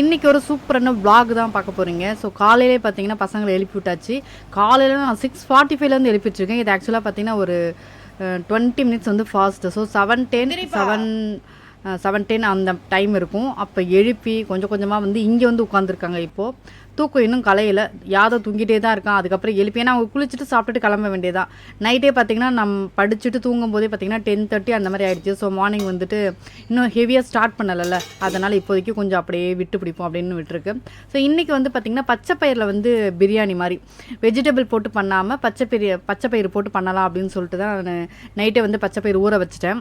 இன்றைக்கி ஒரு சூப்பரான vlog தான் பார்க்க போகிறீங்க ஸோ காலையிலே பார்த்தீங்கன்னா பசங்களை எழுப்பி விட்டாச்சு. காலையில் நான் சிக்ஸ் ஃபார்ட்டி ஃபைவ்லேருந்து எழுப்பிட்டுருக்கேன் இது ஆக்சுவலாக பார்த்தீங்கன்னா ஒரு டுவெண்ட்டி மினிட்ஸ் வந்து fast so seven ten seven seven ten அந்த டைம் இருக்கும். அப்போ எழுப்பி கொஞ்சம் கொஞ்சமாக வந்து இங்கே வந்து உட்காந்துருக்காங்க இப்போது தூக்கம் இன்னும் கலையில. யாதோ தூங்கிட்டே தான் இருக்கான். அதுக்கப்புறம் எழுப்பி. ஏன்னா அவங்க குளிச்சுட்டு சாப்பிட்டுட்டு கிளம்ப வேண்டியதான் நைட்டே பார்த்தீங்கன்னா நம்ம படிச்சுட்டு தூங்கும் போதே பார்த்தீங்கன்னா டென் தேர்ட்டி அந்த மாதிரி ஆகிடுச்சு ஸோ மார்னிங் வந்துட்டு இன்னும் ஹெவியாக ஸ்டார்ட் பண்ணலைல்ல. அதனால் இப்போதைக்கு கொஞ்சம் அப்படியே விட்டு பிடிப்போம் அப்படின்னு விட்டுருக்கு. ஸோ இன்றைக்கி வந்து பார்த்திங்கன்னா பச்சை பயிரில் வந்து பிரியாணி மாதிரி. வெஜிடபிள் போட்டு பண்ணாமல் பச்சை பயிறு பச்சை பயிறு போட்டு பண்ணலாம் அப்படின்னு சொல்லிட்டு தான் நான் நைட்டே வந்து பச்சை பயிறு ஊற வச்சுட்டேன்.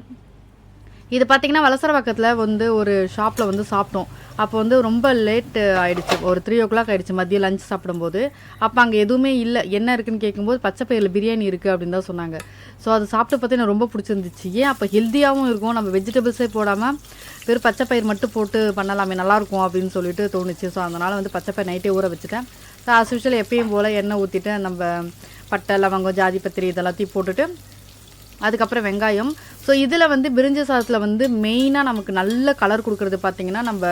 இது பார்த்தீங்கன்னா வலசரவாக்கத்தில் வந்து ஒரு ஷாப்பில் வந்து சாப்பிட்டோம். அப்போ வந்து ரொம்ப லேட் ஆயிடுச்சு. ஒரு த்ரீ ஓ கிளாக் ஆகிடுச்சு மதியம் லஞ்ச் சாப்பிடும்போது. அப்போ அங்கே எதுவுமே இல்லை. என்ன இருக்குன்னு கேட்கும்போது பச்சை பயிரில் பிரியாணி இருக்குது அப்படின்னு தான் சொன்னாங்க. ஸோ அது சாப்பிட்டு பார்த்து எனக்கு ரொம்ப பிடிச்சிருந்துச்சு. ஏன் அப்போ ஹெல்த்தியாகவும் இருக்கும்? நம்ம வெஜிடபிள்ஸே போடாமல் வெறும் பச்சை பயிர் மட்டும் போட்டு பண்ணலாமே நல்லாயிருக்கும் அப்படின்னு சொல்லிட்டு தோணுச்சு. ஸோ அதனால் வந்து பச்சை பயிர் நைட்டே ஊற வச்சுட்டேன். ஸோ as எப்பயும் போல் எண்ணெய் ஊற்றிட்டு நம்ம பட்டை லவங்கம் ஜாதி பத்திரி இதெல்லாத்தையும் போட்டுட்டு அதுக்கப்புறம் வெங்காயம். ஸோ இதில் வந்து பிரிஞ்சு சாதத்தில் வந்து மெயினாக நமக்கு நல்ல கலர் கொடுக்குறது பார்த்திங்கன்னா நம்ம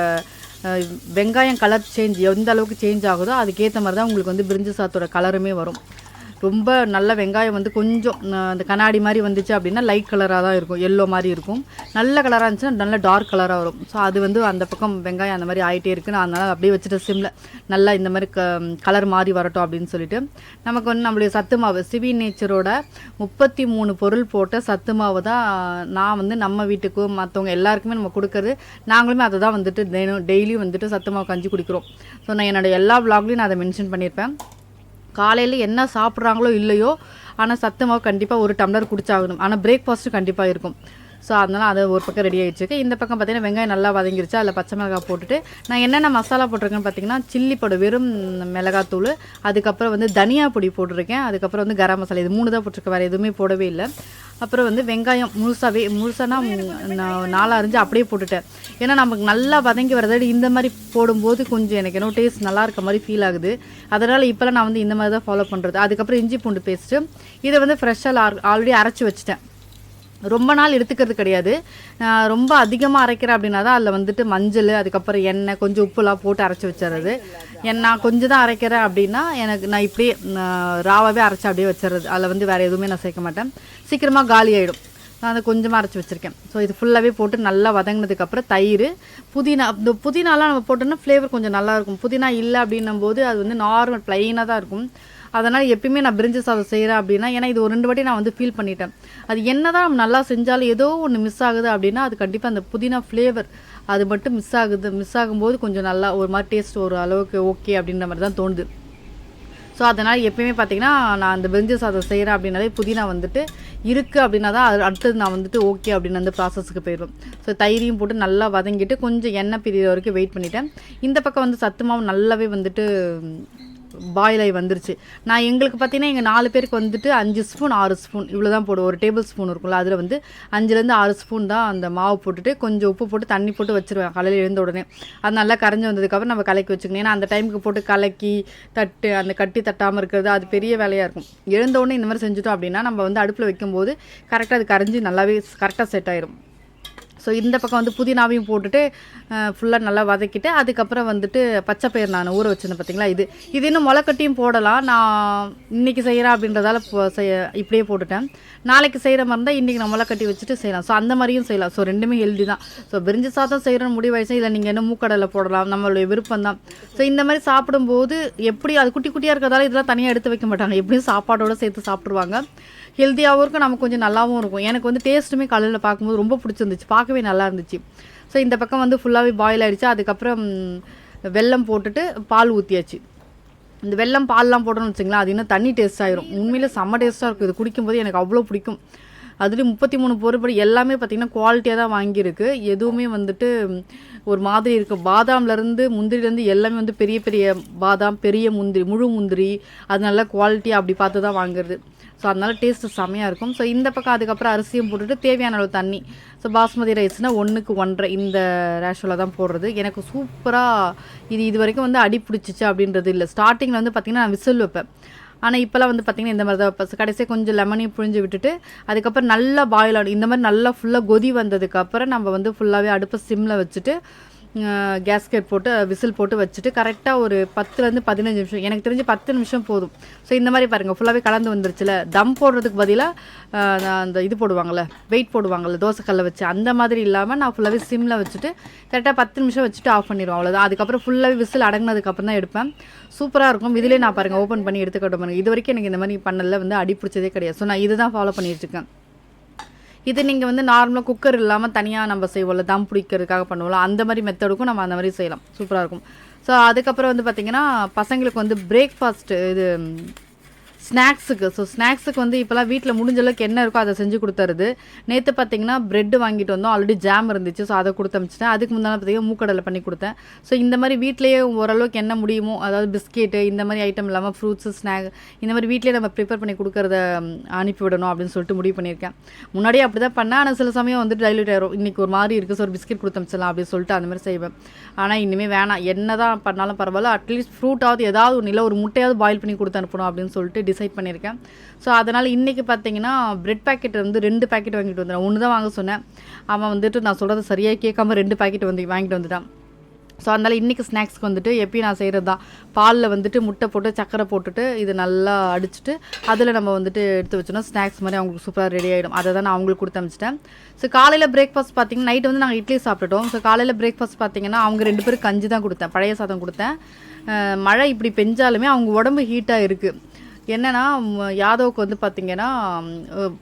வெங்காயம் கலர் சேஞ்ச் எந்த அளவுக்கு சேஞ்ச் ஆகுதோ அதுக்கேற்ற மாதிரி தான் உங்களுக்கு வந்து பிரிஞ்சு சாதத்தோட கலருமே வரும். ரொம்ப நல்ல வெங்காயம் வந்து கொஞ்சம் அந்த கண்ணாடி மாதிரி வந்துச்சு அப்படின்னா லைட் கலராக தான் இருக்கும் எல்லோ மாதிரி இருக்கும். நல்ல கலராக இருந்துச்சுன்னா நல்ல டார்க் கலராக வரும். ஸோ அது வந்து அந்த பக்கம் வெங்காயம் அந்த மாதிரி ஆகிட்டே இருக்குது நான் அதனால் அப்படியே வச்சுட்டு சிம்மில் நல்லா இந்த மாதிரி க கலர் மாறி வரட்டும் அப்படின்னு சொல்லிட்டு நமக்கு வந்து நம்மளுடைய சத்து மாவு சிவி நேச்சரோட முப்பத்தி மூணு பொருள் போட்ட சத்து மாவு தான் நான் வந்து நம்ம வீட்டுக்கும் மற்றவங்க எல்லாருக்குமே நம்ம கொடுக்கறது. நாங்களுமே அதை தான் வந்துட்டு தினம் டெய்லியும் வந்துட்டு சத்து மாவு கஞ்சி குடிக்கிறோம். ஸோ நான் என்னோடய எல்லா ப்ளாக்லேயும் நான் அதை மென்ஷன் பண்ணியிருப்பேன். காலையில் என்ன சாப்பிட்றாங்களோ இல்லையோ ஆனால் சத்து மாவு கண்டிப்பாக ஒரு டம்ளர் குடிச்சாகணும். ஆனால் பிரேக்ஃபாஸ்ட்டு கண்டிப்பாக இருக்கும். ஸோ அதனால் அது ஒரு பக்கம் ரெடி ஆகிடுச்சிருக்கு இந்த பக்கம் பார்த்தீங்கன்னா வெங்காயம் நல்லா வதங்கிருச்சு. அதில் பச்சை மிளகாய் போட்டுட்டு நான் என்னென்ன மசாலா போட்டிருக்கேன்னு பார்த்தீங்கன்னா சில்லி பொடி வெறும் மிளகாத்தூள் அதுக்கப்புறம் வந்து தனியா பொடி போட்டிருக்கேன். அதுக்கப்புறம் வந்து கரம் மசாலா இது மூணு தான் போட்டிருக்கேன். வேறு எதுவுமே போடவே இல்லை. அப்புறம் வந்து வெங்காயம் முழுசாகவே முழுசானா நான் நாலா அரிஞ்சு அப்படியே போட்டுட்டேன். ஏன்னா நமக்கு நல்லா வதங்கி வரதை இந்த மாதிரி போடும்போது கொஞ்சம் எனக்கு என்ன டேஸ்ட் நல்லா இருக்க மாதிரி ஃபீல் ஆகுது. அதனால் இப்போலாம் நான் வந்து இந்த மாதிரி தான் ஃபாலோ பண்ணுறது அதுக்கப்புறம் இஞ்சி பூண்டு பேஸ்ட்டு இதை வந்து ஃப்ரெஷ்ஷாக ஆல்ரெடி அரைச்சி வச்சுட்டேன். ரொம்ப நாள் எடுத்துக்கிறது கிடையாது. ரொம்ப அதிகமாக அரைக்கிறேன் அப்படின்னா தான் அதில் வந்துட்டு மஞ்சள் அதுக்கப்புறம் எண்ணெய் கொஞ்சம் உப்புலாம் போட்டு அரைச்சி வச்சிடுறது நான் கொஞ்சம் தான் அரைக்கிறேன் அப்படின்னா எனக்கு நான் இப்படியே ராவாகவே அரைச்சி அப்படியே வச்சிடுறது அதில் வந்து வேறு எதுவுமே நான் சேர்க்க மாட்டேன். சீக்கிரமாக காலி ஆகிடும் நான் அதை கொஞ்சமாக அரைச்சி வச்சுருக்கேன். ஸோ இது ஃபுல்லாகவே போட்டு நல்லா வதங்கினதுக்கப்புறம் தயிர் புதினா இந்த புதினாலாம் நம்ம போட்டோன்னா ஃப்ளேவர் கொஞ்சம் நல்லாயிருக்கும் புதினா இல்லை அப்படின்னும் போது அது வந்து நார்மல் ப்ளைனாக தான் இருக்கும். அதனால் எப்பயுமே நான் பிரிஞ்சு சாதம் செய்கிறேன் அப்படின்னா ஏன்னா இது ஒரு ரெண்டு வாட்டி நான் வந்து ஃபீல் பண்ணிட்டேன். அது என்ன தான் நம்ம நல்லா செஞ்சாலும் ஏதோ ஒன்று மிஸ் ஆகுது அப்படின்னா அது கண்டிப்பாக அந்த புதினா ஃப்ளேவர் அது மட்டும் மிஸ் ஆகுது. மிஸ் ஆகும்போது கொஞ்சம் நல்லா ஒரு மாதிரி டேஸ்ட் ஒரு அளவுக்கு ஓகே அப்படின்ற மாதிரி தான் தோணுது. ஸோ அதனால் எப்பயுமே பார்த்தீங்கன்னா நான் அந்த பிரிஞ்சு சாதம் செய்கிறேன் அப்படின்னாலே புதினா வந்துட்டு இருக்குது அப்படின்னா தான் அது அடுத்தது நான் வந்துட்டு ஓகே அப்படின்னு அந்த ப்ராசஸ்க்கு போயிடுவேன் ஸோ தயிரையும் போட்டு நல்லா வதங்கிட்டு கொஞ்சம் எண்ணெய் பிரியிற வரைக்கும் வெயிட் பண்ணிட்டேன். இந்த பக்கம் வந்து சத்து மாவு நல்லாவே வந்துட்டு பாயில் ஆகி வந்துருச்சு. நான் எங்களுக்கு பார்த்தீங்கன்னா எங்கள் நாலு பேருக்கு வந்துட்டு அஞ்சு ஸ்பூன் ஆறு ஸ்பூன் இவ்வளோ தான் போடுவோம். ஒரு டேபிள் ஸ்பூன் இருக்கும்ல அதில் வந்து அஞ்சுலேருந்து ஆறு ஸ்பூன் தான் அந்த மாவு போட்டுட்டு கொஞ்சம் உப்பு போட்டு தண்ணி போட்டு வச்சுருவேன் காலையில் எழுந்த உடனே. அது நல்லா கரைஞ்சி வந்ததுக்கப்புறம் நம்ம கலக்கி வச்சுக்கணும். ஏன்னா அந்த டைமுக்கு போட்டு கலக்கி தட்டு அந்த கட்டி தட்டாமல் இருக்கிறது அது பெரிய வேலையாக இருக்கும். எழுந்த உடனே இந்த மாதிரி செஞ்சுட்டோம் அப்படின்னா நம்ம வந்து அடுப்பில் வைக்கும்போது கரெக்டாக அது கரைஞ்சி நல்லாவே கரெக்டாக செட் ஆயிரும். ஸோ இந்த பக்கம் வந்து புதினாவையும் போட்டுட்டு ஃபுல்லாக நல்லா வதக்கிட்டு அதுக்கப்புறம் வந்துட்டு பச்சை பயிர் நான் ஊற வச்சிருந்தேன் பார்த்தீங்களா இது இது இன்னும் முளைக்கட்டியும் போடலாம். நான் இன்றைக்கி செய்கிறேன் அப்படின்றதால செய்ய இப்படியே போட்டுட்டேன். நாளைக்கு செய்கிற மாதிரி இருந்தால் இன்றைக்கி நான் முளைக்கட்டி வச்சுட்டு செய்யலாம். ஸோ அந்த மாதிரியும் செய்யலாம். ஸோ ரெண்டுமே ஹெல்தி தான். ஸோ பிரிஞ்சு சாதம் செய்கிறோன்னு முடிவாயிடுச்சு இல்லை நீங்கள் என்ன மூக்கடலை போடலாம். நம்மளுடைய விருப்பம் தான். ஸோ இந்த மாதிரி சாப்பிடும்போது எப்படி அது குட்டி குட்டியாக இருக்கிறதால இதெல்லாம் தனியாக எடுத்து வைக்க மாட்டாங்க. எப்படியும் சாப்பாடோட சேர்த்து சாப்பிட்ருவாங்க ஹெல்த்தியாகவும் இருக்கும் நமக்கு கொஞ்சம் நல்லாவும் இருக்கும். எனக்கு வந்து டேஸ்ட்டுமே காலையில் பார்க்கும்போது ரொம்ப பிடிச்சிருந்துச்சு. பார்க்கவே நல்லா இருந்துச்சு. ஸோ இந்த பக்கம் வந்து ஃபுல்லாகவே பாயில் ஆகிடுச்சு அதுக்கப்புறம் வெல்லம் போட்டுட்டு பால் ஊற்றியாச்சு இந்த வெல்லம் பால்லாம் போட்டோம்னு வச்சுங்களேன் அது இன்னும் தண்ணி டேஸ்ட் ஆயிரும். உண்மையிலே செம்ம டேஸ்ட்டாக இருக்கும். இது குடிக்கும்போது எனக்கு அவ்வளோ பிடிக்கும். அதுலேயும் முப்பத்தி மூணு பொருட்படி எல்லாமே பார்த்திங்கன்னா குவாலிட்டியாக தான் வாங்கியிருக்கு. எதுவுமே வந்துட்டு ஒரு மாதிரி இருக்குது பாதாம்லேருந்து முந்திரிலேருந்து எல்லாமே வந்து பெரிய பெரிய பாதாம் பெரிய முந்திரி முழு முந்திரி அது நல்ல குவாலிட்டியாக அப்படி பார்த்து தான் வாங்குறது. ஸோ அதனால டேஸ்ட்டு செம்மையாக இருக்கும். ஸோ இந்த பக்கம் அதுக்கப்புறம் அரிசியும் போட்டுட்டு தேவையான அளவு தண்ணி. ஸோ பாஸ்மதி ரைஸ்னால் ஒன்றுக்கு ஒன்றரை இந்த ரேஷோவில் தான் போடுறது. எனக்கு சூப்பராக இது இது வரைக்கும் வந்து அடி பிடிச்சிச்சு அப்படின்றது இல்லை. ஸ்டார்டிங்கில் வந்து பார்த்திங்கன்னா நான் விசில் வைப்பேன். ஆனால் இப்போல்லாம் வந்து பார்த்திங்கன்னா இந்த மாதிரி தான் வைப்பேன் கடைசியாக கொஞ்சம் லெமனையும் புழிஞ்சு விட்டுட்டு அதுக்கப்புறம் நல்லா பாயில் ஆகணும் இந்த மாதிரி நல்லா ஃபுல்லாக கொதி வந்ததுக்கப்புறம் நம்ம வந்து ஃபுல்லாகவே அடுப்பை சிம்மில் வச்சுட்டு கேஸ்கெட் போட்டு விசில் போட்டு வச்சுட்டு கரெக்டாக ஒரு பத்துலேருந்து பதினஞ்சு நிமிஷம் எனக்கு தெரிஞ்சு பத்து நிமிஷம் போதும். ஸோ இந்த மாதிரி பாருங்கள் ஃபுல்லாகவே கலந்து வந்துருச்சுல. தம் போடுறதுக்கு பதிலாக அந்த இது போடுவாங்கள்ல வெயிட் போடுவாங்கள்ல தோசைக்கல்லை வச்சு அந்த மாதிரி இல்லாமல் நான் ஃபுல்லாகவே சிம்மில் வச்சுட்டு கரெக்டாக பத்து நிமிஷம் வச்சுட்டு ஆஃப் பண்ணிடுவோம் அவ்வளோதான் அதுக்கப்புறம் ஃபுல்லாகவே விசில் அடங்கினதுக்கப்புறம் தான் எடுப்பேன். சூப்பராக இருக்கும். இதிலே நான் பாருங்கள் ஓப்பன் பண்ணி எடுத்துக்கிட்டோம் பாருங்கள் இது வரைக்கும் எனக்கு இந்த மாதிரி பண்ணல வந்து அடி பிடிச்சதே கிடையாது. ஸோ நான் இதுதான் ஃபாலோ பண்ணிகிட்ருக்கேன் இது நீங்கள் வந்து நார்மலாக குக்கர் இல்லாமல் தனியாக நம்ம செய்வோம்ல தம் பிடிக்கிறதுக்காக பண்ணுவோம்ல அந்த மாதிரி மெத்தடுக்கும் நம்ம அந்த மாதிரி செய்யலாம். சூப்பராக இருக்கும். ஸோ அதுக்கப்புறம் வந்து பார்த்திங்கன்னா பசங்களுக்கு வந்து பிரேக்ஃபாஸ்ட்டு இது ஸ்நாக்ஸுக்கு. ஸோ ஸ்நாக்ஸுக்கு வந்து இப்போலாம் வீட்டில் முடிஞ்ச அளவுக்கு என்ன இருக்கோ அதை செஞ்சு கொடுத்துறது. நேற்று பார்த்தீங்கன்னா ப்ரெட் வாங்கிட்டு வந்தோம். ஆல்ரெடி ஜாம் இருந்துச்சு. ஸோ அதை கொடுத்து அமிச்சிட்டேன் அதுக்கு முன்னாடி பார்த்தீங்கன்னா மூக்கடலை பண்ணி கொடுத்தேன். ஸோ இந்த மாதிரி வீட்லேயே ஓரளவுக்கு என்ன முடியுமோ அதாவது பிஸ்கெட்டு இந்த மாதிரி ஐட்டம் இல்லாமல் ஃப்ரூட்ஸு ஸ்நாக் இந்த மாதிரி வீட்லேயே நம்ம ப்ரிப்பேர் பண்ணி கொடுக்குறத அனுப்பிவிடணும் அனுப்பி விடணும் அப்படின்னு சொல்லிட்டு முடிவு பண்ணியிருக்கேன். முன்னாடியே அப்படி தான் பண்ணேன். ஆனால் சில சமயம் வந்துட்டு டைலூட் ஆயிரும். இன்றைக்கி ஒரு மாதிரி இருக்குது ஸோ ஒரு பிஸ்கெட் கொடுத்து அமிச்சிடலாம் அப்படின்னு சொல்லிட்டு அந்த மாதிரி செய்வேன். ஆனால் இனிமேல் வேணாம். என்ன தான் பண்ணாலும் பரவாயில்ல. அட்லீஸ்ட் ஃப்ரூட்டாவது ஏதாவது ஒன்று இல்லை ஒரு முட்டையாவது பாயில் பண்ணி கொடுத்து அனுப்பணும் அப்படின்னு சொல்லிட்டு டிசைட் பண்ணியிருக்கேன். ஸோ அதனால் இன்றைக்கி பார்த்தீங்கன்னா பிரெட் பாக்கெட் வந்து ரெண்டு பாக்கெட் வாங்கிட்டு வந்தேன் ஒன்று தான் வாங்க சொன்னேன். அவன் வந்துட்டு நான் சொல்கிறத சரியாக கேட்காம ரெண்டு பாக்கெட் வந்து வாங்கிட்டு வந்துட்டான். ஸோ அதனால் இன்றைக்கி ஸ்நாக்ஸ்க்கு வந்துட்டு எப்பயும் நான் செய்கிறது தான். பாலில் வந்துட்டு முட்டை போட்டு சக்கரை போட்டுட்டு இது நல்லா அடிச்சுட்டு அதில் நம்ம வந்துட்டு எடுத்து வச்சோன்னா ஸ்நாக்ஸ் மாதிரி அவங்களுக்கு சூப்பராக ரெடி ஆகிடும் அதை தான் நான் அவங்களுக்கு கொடுத்து அனுப்பிச்சிட்டேன். ஸோ காலையில் பிரேக்ஃபாஸ்ட் பார்த்திங்கன்னா நைட் வந்து நாங்கள் இட்லி சாப்பிட்டுட்டோம். ஸோ காலையில் பிரேக்ஃபாஸ்ட் பார்த்தீங்கன்னா அவங்க ரெண்டு பேரும் கஞ்சி தான் கொடுத்தேன். பழைய சாதம் கொடுத்தேன். மழை இப்படி பெஞ்சாலுமே அவங்க உடம்பு ஹீட்டாக இருக்குது என்னன்னா யாதவுக்கு வந்து பார்த்தீங்கன்னா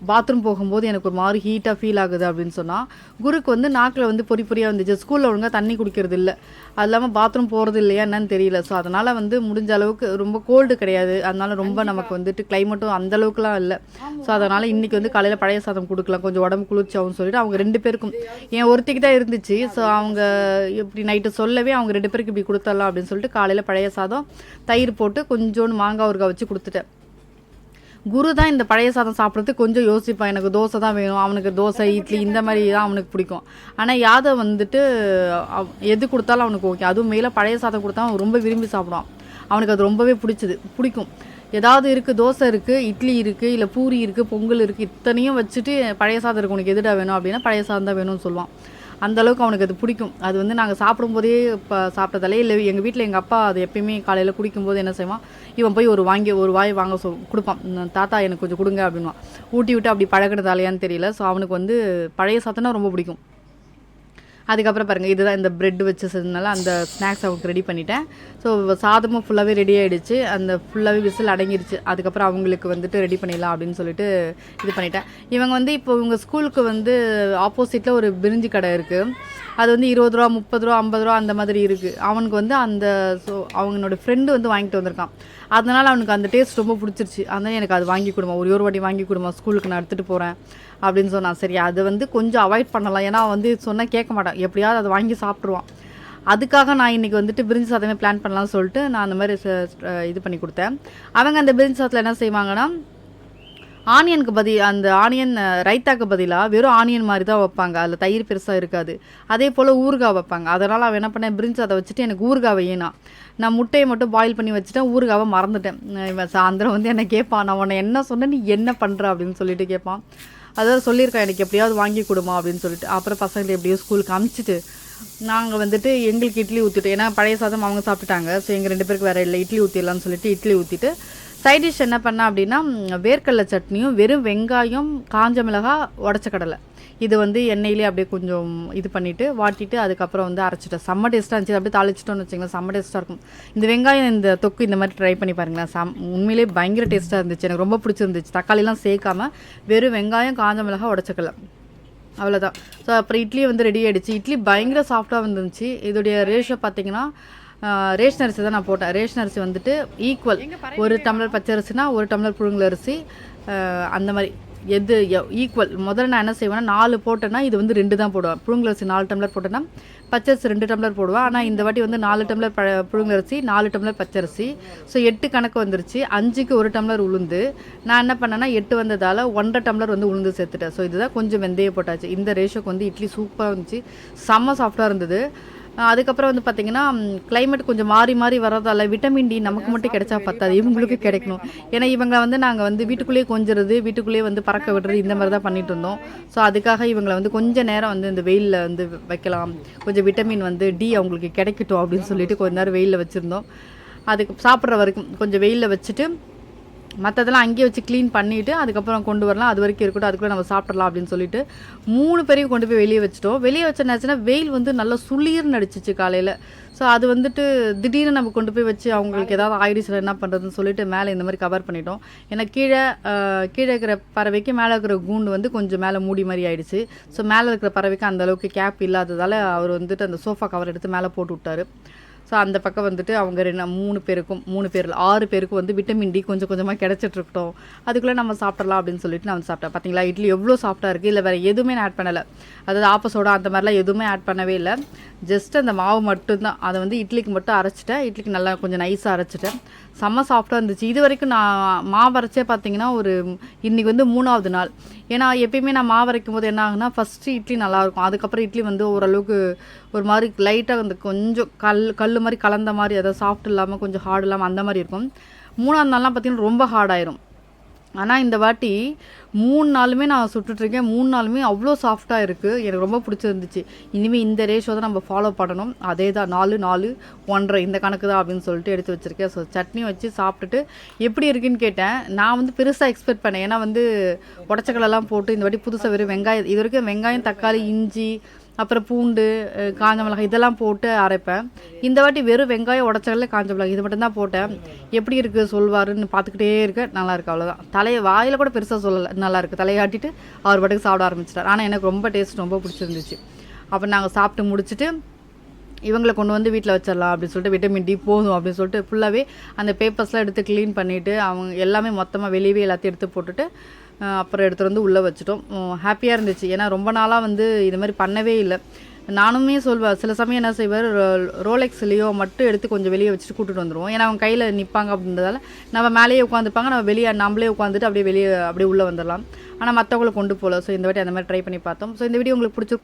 பாத்ரூம் போகும்போது எனக்கு ஒரு மாதிரி ஹீட்டாக ஃபீல் ஆகுது அப்படின்னு சொன்னால் குருக்கு வந்து நாக்கில் வந்து பொறி பொறியாக வந்துச்சு. ஸ்கூலில் ஒழுங்காக தண்ணி குடிக்கிறது இல்லை அது இல்லாமல் பாத்ரூம் போகிறது இல்லையா என்னன்னு தெரியல. ஸோ அதனால் வந்து முடிஞ்ச அளவுக்கு ரொம்ப கோல்டு கிடையாது. அதனால ரொம்ப நமக்கு வந்துட்டு கிளைமேட்டும் அந்த அளவுக்குலாம் இல்லை. ஸோ அதனால் இன்றைக்கி வந்து காலையில் பழைய சாதம் கொடுக்கலாம். கொஞ்சம் உடம்பு குளிர்ச்சியாகவும் சொல்லிட்டு அவங்க ரெண்டு பேருக்கும். என் ஒருத்திக்கு தான் இருந்துச்சு. ஸோ அவங்க இப்படி நைட்டு சொல்லவே அவங்க ரெண்டு பேருக்கு இப்படி கொடுத்துடலாம் அப்படின்னு சொல்லிட்டு காலையில் பழைய சாதம் தயிர் போட்டு கொஞ்சோண்டு மாங்காய் ஊறுகாய் வச்சு கொடுத்துட்டேன். குரு தான் இந்த பழைய சாதம் சாப்பிட்றதுக்கு கொஞ்சம் யோசிப்பான். எனக்கு தோசை தான் வேணும். அவனுக்கு தோசை இட்லி இந்த மாதிரி தான் அவனுக்கு பிடிக்கும். ஆனால் யாதவ் வந்துட்டு எது கொடுத்தாலும் அவனுக்கு ஓகே அதுவும் மேலே பழைய சாதம் கொடுத்தா அவன் ரொம்ப விரும்பி சாப்பிடுவான். அவனுக்கு அது ரொம்பவே பிடிச்சது பிடிக்கும். ஏதாவது இருக்குது தோசை இருக்குது இட்லி இருக்குது இல்லை பூரி இருக்குது பொங்கல் இருக்குது இத்தனையும் வச்சுட்டு பழைய சாதம் இருக்கு. உனக்கு எதுடா வேணும் அப்படின்னா பழைய சாதம் தான் வேணும்னு சொல்லுவான். அந்தளவுக்கு அவனுக்கு அது பிடிக்கும். அது வந்து நாங்கள் சாப்பிடும்போதே இப்போ சாப்பிட்டதாலே இல்லை எங்கள் வீட்டில் எங்கள் அப்பா அது எப்பயுமே காலையில் குடிக்கும்போது என்ன செய்வான்? இவன் போய் ஒரு வாங்கி ஒரு வாய் வாங்க சொல் கொடுப்பான். தாத்தா எனக்கு கொஞ்சம் கொடுங்க அப்படின்வான் ஊட்டி விட்டு அப்படி பழகினதாலையான்னு தெரியல. ஸோ அவனுக்கு வந்து பழைய சாத்தனா ரொம்ப பிடிக்கும். அதுக்கப்புறம் பாருங்கள் இதுதான் இந்த ப்ரெட் வச்சு செஞ்சதுனால அந்த ஸ்நாக்ஸ் அவங்களுக்கு ரெடி பண்ணிட்டேன். ஸோ சாதமும் ஃபுல்லாகவே ரெடி ஆகிடுச்சு அந்த ஃபுல்லாகவே விசில் அடங்கிடுச்சு அதுக்கப்புறம் அவங்களுக்கு வந்துட்டு ரெடி பண்ணிடலாம் அப்படின்னு சொல்லிட்டு இது பண்ணிட்டேன். இவங்க வந்து இப்போ இவங்க ஸ்கூலுக்கு வந்து ஆப்போசிட்டில் ஒரு பிரிஞ்சு கடை இருக்குது அது வந்து இருபது ரூபா முப்பது ரூபா ஐம்பது ரூபா அந்த மாதிரி இருக்குது அவனுக்கு வந்து அந்த ஸோ அவங்களோட ஃப்ரெண்டு வந்து வாங்கிட்டு வந்திருக்கான். அதனால் அவனுக்கு அந்த டேஸ்ட் ரொம்ப பிடிச்சிருச்சு. அதனால் எனக்கு அது வாங்கி கொடுமா ஒரு ஒரு வாட்டி வாங்கி கொடுமா ஸ்கூலுக்கு நான் எடுத்துகிட்டு போகிறேன் அப்படின்னு சொன்னான். சரி அது வந்து கொஞ்சம் அவாய்ட் பண்ணலாம். ஏன்னா அவன் வந்து சொன்னால் கேட்க மாட்டான். எப்படியாவது அதை வாங்கி சாப்பிட்ருவான் அதுக்காக நான் இன்றைக்கி வந்துட்டு பிரிஞ்சு சாதமே பிளான் பண்ணலாம்னு சொல்லிட்டு நான் அந்த மாதிரி இது பண்ணி கொடுத்தேன். அவங்க அந்த பிரிஞ்சு சாதத்தில் என்ன செய்வாங்கன்னா ஆனியனுக்கு பதில் அந்த ஆனியன் ரைத்தாக்கு பதிலாக வெறும் ஆனியன் மாதிரி தான் வைப்பாங்க. அதில் தயிர் பெருசாக இருக்காது. அதே போல் ஊறுகாய் வைப்பாங்க. அதனால் அவன் என்ன பண்ணேன்? பிரிஞ்சு அதை வச்சுட்டு எனக்கு ஊறுகாய் வேணும் நான் முட்டையை மட்டும் பாயில் பண்ணி வச்சுட்டேன். ஊறுகாவை மறந்துட்டேன். இவன் சாயந்தரம் வந்து என்ன கேட்பான். நான் உன்னை என்ன சொன்னேன்? நீ என்ன பண்ணுற அப்படின்னு சொல்லிட்டு கேட்பான். அதாவது சொல்லியிருக்கேன் எனக்கு எப்படியாவது வாங்கி கொடுமா? அப்படின்னு சொல்லிட்டு. அப்புறம் பசங்களை எப்படியோ ஸ்கூலுக்கு அமுச்சிட்டு நாங்கள் வந்துட்டு எங்களுக்கு இட்லி ஊற்றிட்டு ஏன்னா பழைய சாதம் அவங்க சாப்பிட்டுட்டாங்க. ஸோ எங்கள் ரெண்டு பேருக்கு வேறு இல்லை. இட்லி ஊற்றிடலாம்னு சொல்லிட்டு இட்லி ஊற்றிட்டு சைட் டிஷ் என்ன பண்ணேன் அப்படின்னா வேர்க்கடலை சட்னியும் வெறும் வெங்காயம் காஞ்ச மிளகாய் உடச்ச கடலை. இது வந்து எண்ணெயிலே அப்படியே கொஞ்சம் இது பண்ணிவிட்டு வாட்டிட்டு அதுக்கப்புறம் வந்து அரைச்சிட்டேன் செம்ம டேஸ்ட்டாக இருந்துச்சு. அப்படியே தாளிச்சிட்டோன்னு வச்சிங்களேன் செம்ம டேஸ்ட்டாக இருக்கும். இந்த வெங்காயம் இந்த தொக்கு இந்த மாதிரி ட்ரை பண்ணி பாருங்களேன். சம் உண்மையிலே பயங்கர டேஸ்ட்டாக இருந்துச்சு. எனக்கு ரொம்ப பிடிச்சிருந்துச்சு. தக்காளிலாம் சேர்க்காம வெறும் வெங்காயம் காஞ்ச மிளகாய் உடச்சக்கலை அவ்வளோதான் ஸோ அப்புறம் இட்லி வந்து ரெடி ஆகிடுச்சு இட்லி பயங்கர சாஃப்டாக வந்துருந்துச்சு. இதோடைய ரேஷியோ பார்த்தீங்கன்னா ரேஷன் அரிசி தான் நான் போட்டேன். ரேஷன் அரிசி வந்துட்டு ஈக்குவல் ஒரு டம்ளர் பச்சை அரிசினா ஒரு டம்ளர் புழுங்கல் அரிசி அந்த மாதிரி. எது ஈக்குவல் முதல்ல நான் என்ன செய்வேன்னா நாலு போட்டேன்னா இது வந்து ரெண்டு தான் போடுவேன். புழுங்கல் அரிசி நாலு டம்ளர் போட்டேன்னா பச்சரிசி ரெண்டு டம்ளர் போடுவேன். ஆனால் இந்த வாட்டி வந்து நாலு டம்ளர் ப புழுங்கரிசி நாலு டம்ளர் பச்சரிசி. ஸோ எட்டு கணக்கு வந்துருச்சு. அஞ்சுக்கு ஒரு டம்ளர் உளுந்து. நான் என்ன பண்ணேன்னா எட்டு வந்ததால் ஒன்றரை டம்ளர் வந்து உளுந்து சேர்த்துட்டேன். ஸோ இதுதான் கொஞ்சம் வெந்தயம் போட்டாச்சு. இந்த ரேஷோக்கு வந்து இட்லி சூப்பராக இருந்துச்சு. செம்ம சாஃப்டாக இருந்தது. அதுக்கப்புறம் வந்து பார்த்தீங்கன்னா கிளைமேட் கொஞ்சம் மாறி மாறி வர்றதால விட்டமின் டி நமக்கு மட்டும் கிடைச்சா பத்தாது. இவங்களுக்கு கிடைக்கணும். ஏன்னா இவங்க வந்து நாங்கள் வந்து வீட்டுக்குள்ளேயே கொஞ்சிறது வீட்டுக்குள்ளேயே வந்து பறக்க விடுறது இந்த மாதிரி தான் பண்ணிட்டு இருந்தோம். ஸோ அதுக்காக இவங்களை வந்து கொஞ்ச நேரம் வந்து இந்த வெயிலில் வந்து வைக்கலாம். கொஞ்சம் விட்டமின் வந்து டி அவங்களுக்கு கிடைக்கட்டும் அப்படின்னு சொல்லிட்டு கொஞ்ச நேரம் வெயிலில் வச்சுருந்தோம். அதுக்கு சாப்பிட்ற வரைக்கும் கொஞ்சம் வெயிலில் வச்சுட்டு மற்றதெல்லாம் அங்கேயே வச்சு க்ளீன் பண்ணிவிட்டு அதுக்கப்புறம் கொண்டு வரலாம். அது வரைக்கும் இருக்கட்டும் அதுக்குள்ளே நம்ம சாப்பிட்றலாம் அப்படின்னு சொல்லிட்டு மூணு பேரையும் கொண்டு போய் வெளியே வச்சுட்டோம். வெளியே வச்சனாச்சுன்னா வெயில் வந்து நல்லா சுளீர்னு அடிச்சிச்சு காலையில். ஸோ அது வந்துட்டு திடீர்னு நம்ம கொண்டு போய் வச்சு அவங்களுக்கு ஏதாவது ஆயிடுச்சுல என்ன பண்ணுறதுன்னு சொல்லிட்டு மேலே இந்த மாதிரி கவர் பண்ணிட்டோம். ஏன்னா கீழே கீழே இருக்கிற பறவைக்கு மேலே இருக்கிற கூண்டு வந்து கொஞ்சம் மேலே மூடி மாதிரி ஆயிடுச்சு. ஸோ மேலே இருக்கிற பறவைக்கு அந்தளவுக்கு கேப் இல்லாததால் அவர் வந்துட்டு அந்த சோஃபா கவர் எடுத்து மேலே போட்டு விட்டார். ஸோ அந்த பக்கம் வந்துட்டு அவங்க ரெண்டு மூணு பேருக்கும் மூணு பேரில் ஆறு பேருக்கும் வந்து விட்டமின் டி கொஞ்சம் கொஞ்சமாக கிடச்சிட்ருக்கட்டும். அதுக்குள்ளே நம்ம சாப்பிட்றலாம் அப்படின்னு சொல்லிட்டு நான் வந்து சாப்பிட்டேன். பார்த்தீங்களா இட்லி எவ்வளோ சாஃப்ட்டாக இருக்குது இல்லை வேறு எதுவுமே நான் ஆட் பண்ணலை. அதாவது ஆப்பசோடா அந்த மாதிரிலாம் எதுவுமே ஆட் பண்ணவே இல்லை. ஜஸ்ட் அந்த மாவு மட்டும்தான். அதை வந்து இட்லிக்கு மட்டும் அரைச்சிட்டேன். இட்லிக்கு நல்லா கொஞ்சம் நைஸாக அரைச்சிட்டேன். செம்ம சாஃப்டாக இருந்துச்சு. இது வரைக்கும் நான் மாவு அரைச்சே பார்த்தீங்கன்னா ஒரு இன்றைக்கி வந்து மூணாவது நாள். ஏன்னா எப்பயுமே நான் மாவு அரைக்கும் போது என்ன ஆகுனா ஃபஸ்ட்டு இட்லி நல்லாயிருக்கும். அதுக்கப்புறம் இட்லி வந்து ஓரளவுக்கு ஒரு மாதிரி லைட்டாக வந்து கொஞ்சம் கல் கல் மாதிரி கலந்த மாதிரி அதாவது சாஃப்ட் இல்லாமல் கொஞ்சம் ஹார்ட் இல்லாமல் அந்த மாதிரி இருக்கும். மூணாவது நாள்லாம் பார்த்தீங்கன்னா ரொம்ப ஹார்டாயிரும் ஆனால் இந்த வாட்டி மூணு நாளுமே நான் சுட்டுட்ருக்கேன் மூணு நாளுமே அவ்வளோ சாஃப்டாக இருக்குது எனக்கு ரொம்ப பிடிச்சிருந்துச்சு. இனிமேல் இந்த ரேஷோ தான் நம்ம ஃபாலோ பண்ணணும். அதே தான் நாலு நாலு ஒன்றரை இந்த கணக்கு தான் அப்படின்னு சொல்லிட்டு எடுத்து வச்சுருக்கேன். ஸோ சட்னி வச்சு சாப்பிட்டுட்டு எப்படி இருக்குன்னு கேட்டேன். நான் வந்து பெருசாக எக்ஸ்பெக்ட் பண்ணேன். ஏன்னா வந்து உடச்சக்கலெல்லாம் போட்டு இந்த வாட்டி புதுசாக வெறும் வெங்காயம் இது வரைக்கும் வெங்காயம் தக்காளி இஞ்சி அப்புறம் பூண்டு காஞ்ச மிளகாய் இதெல்லாம் போட்டு அரைப்பேன். இந்த வாட்டி வெறும் வெங்காயம் உடச்சக்கல்ல காஞ்ச மிளகாய் இது மட்டும்தான் போட்டேன். எப்படி இருக்குது சொல்வாருன்னு பார்த்துக்கிட்டே இருக்க நல்லாயிருக்கு அவ்வளோதான் தலையை வாயில் கூட பெருசாக சொல்லலை நல்லாயிருக்கு தலையாட்டிட்டு அவர் பாட்டுக்கு சாப்பிட ஆரம்பிச்சிட்டார். ஆனால் எனக்கு ரொம்ப டேஸ்ட் ரொம்ப பிடிச்சிருந்துச்சு. அப்புறம் நாங்கள் சாப்பிட்டு முடிச்சுட்டு இவங்களை கொண்டு வந்து வீட்டில் வச்சிடலாம் அப்படின்னு சொல்லிட்டு விட்டமின் டி போதும் அப்படின்னு சொல்லிட்டு ஃபுல்லாகவே அந்த பேப்பர்ஸ்லாம் எடுத்து க்ளீன் பண்ணிவிட்டு அவங்க எல்லாமே மொத்தமாக வெளியவே எல்லாத்தையும் எடுத்து போட்டுட்டு அப்புறம் எடுத்துகிட்டு வந்து உள்ளே வச்சுட்டோம். ஹாப்பியாக இருந்துச்சு. ஏன்னா ரொம்ப நாளாக வந்து இது மாதிரி பண்ணவே இல்லை. நானுமே சொல்வேன் சில சமயம் என்ன செய்வார் ரோலெக்ஸ்லேயோ மட்டும் எடுத்து கொஞ்சம் வெளியே வச்சுட்டு கூட்டிட்டு வந்துடுவோம் ஏன்னா அவங்க கையில் நிற்பாங்க அப்படின்றதால நம்ம மேலேயே உட்காந்துப்பாங்க. நம்ம வெளியே நம்மளே உட்காந்துட்டு அப்படியே வெளியே அப்படியே உள்ளே வந்துடலாம். ஆனால் மற்றவங்களை கொண்டு போகல ஸோ இந்த வாட்டி அந்த மாதிரி ட்ரை பண்ணி பார்த்தோம். ஸோ இந்த வீடியோ உங்களுக்கு பிடிச்சி